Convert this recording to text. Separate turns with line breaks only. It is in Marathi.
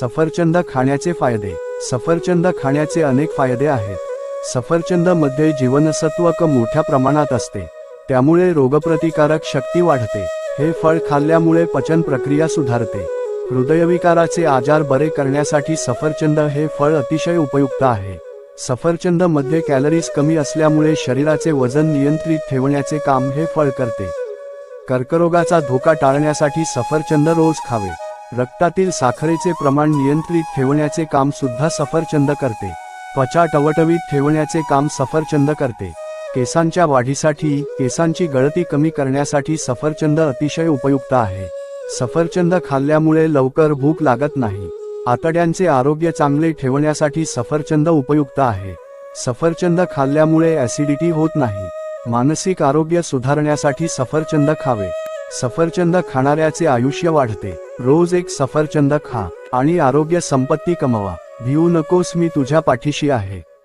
सफरचंद खाण्याचे फायदे. सफरचंद खाण्याचे अनेक फायदे आहेत. सफरचंदमध्ये जीवनसत्व क मोठ्या प्रमाणात असते. त्यामुळे रोगप्रतिकारक शक्ती वाढते. हे फळ खाल्ल्यामुळे पचन प्रक्रिया सुधारते. हृदयविकाराचे आजार बरे करण्यासाठी सफरचंद हे फळ अतिशय उपयुक्त आहे. सफरचंदमध्ये कॅलरीज कमी असल्यामुळे शरीराचे वजन नियंत्रित ठेवण्याचे काम हे फळ करते. कर्करोगाचा धोका टाळण्यासाठी सफरचंद रोज खावे. रक्तातील साखरेचे प्रमाण नियंत्रित ठेवण्याचे काम सुद्धा सफरचंद करते. त्वचा टवटवीत ठेवण्याचे काम सफरचंद करते. केसांच्या वाढीसाठी केसांची गळती कमी करण्यासाठी सफरचंद अतिशय उपयुक्त आहे. सफरचंद खाल्ल्यामुळे लवकर भूक लागत नाही. आतड्यांचे आरोग्य चांगले ठेवण्यासाठी सफरचंद उपयुक्त आहे. सफरचंद खाल्ल्यामुळे ऍसिडिटी होत नाही. मानसिक आरोग्य सुधारण्यासाठी सफरचंद खावे. सफरचंद खाणाऱ्याचे आयुष्य वाढते. रोज एक सफरचंद खा आणि आरोग्य संपत्ती कमवा. भिवू नकोस मी तुझ्या पाठीशी आहे.